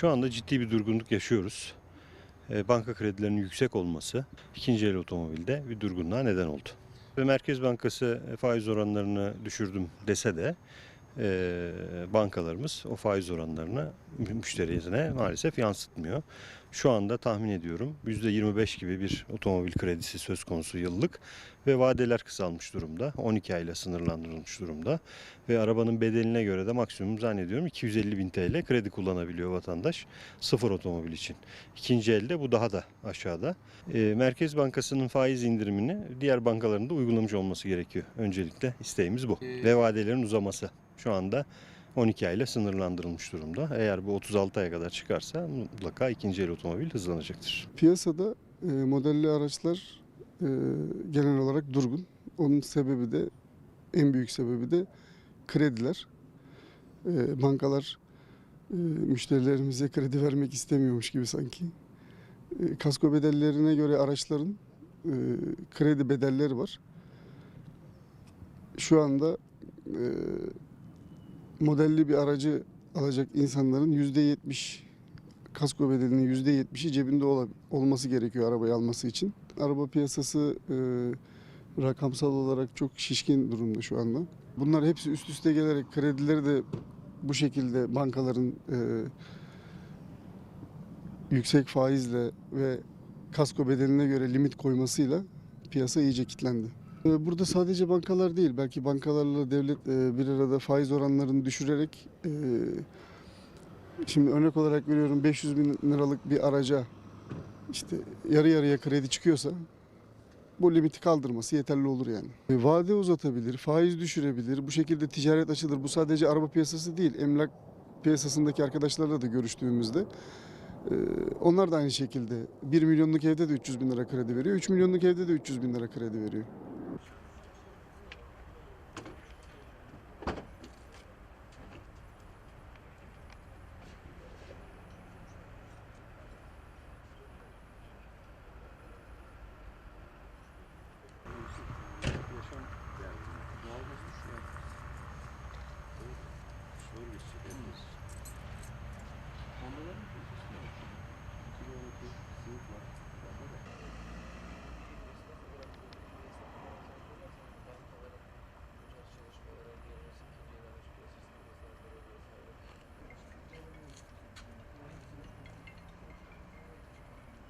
Şu anda ciddi bir durgunluk yaşıyoruz. E, Banka kredilerinin yüksek olması ikinci el otomobilde bir durgunluğa neden oldu. Ve Merkez Bankası e, faiz oranlarını düşürdüm dese de e, bankalarımız o faiz oranlarını mü- müşterisine maalesef yansıtmıyor. Şu anda tahmin ediyorum %25 gibi bir otomobil kredisi söz konusu yıllık ve vadeler kısalmış durumda. 12 ayla sınırlandırılmış durumda ve arabanın bedeline göre de maksimum zannediyorum 250 bin TL kredi kullanabiliyor vatandaş sıfır otomobil için. İkinci elde bu daha da aşağıda. E, Merkez Bankası'nın faiz indirimini diğer bankaların da uygulamış olması gerekiyor. Öncelikle isteğimiz bu. Ee, Ve vadelerin uzaması şu anda 12 ayla sınırlandırılmış durumda. Eğer bu 36 aya kadar çıkarsa mutlaka ikinci el otomobil hızlanacaktır. Piyasada e, modelli araçlar e, genel olarak durgun. Onun sebebi de en büyük sebebi de krediler. E, bankalar e, müşterilerimize kredi vermek istemiyormuş gibi sanki. E, kasko bedellerine göre araçların e, kredi bedelleri var. Şu anda e, modelli bir aracı alacak insanların %70 kasko bedelinin %70'i cebinde ola- olması gerekiyor arabayı alması için. Araba piyasası e, rakamsal olarak çok şişkin durumda şu anda. Bunlar hepsi üst üste gelerek kredileri de bu şekilde bankaların e, yüksek faizle ve kasko bedeline göre limit koymasıyla piyasa iyice kilitlendi. E, Burada sadece bankalar değil, belki bankalarla devlet e, bir arada faiz oranlarını düşürerek e, Şimdi örnek olarak veriyorum 500 bin liralık bir araca işte yarı yarıya kredi çıkıyorsa bu limiti kaldırması yeterli olur yani. E, Vade uzatabilir, faiz düşürebilir, bu şekilde ticaret açılır. Bu sadece araba piyasası değil, emlak piyasasındaki arkadaşlarla da görüştüğümüzde onlar da aynı şekilde 1 milyonluk evde de 300 bin lira kredi veriyor, 3 milyonluk evde de 300 bin lira kredi veriyor.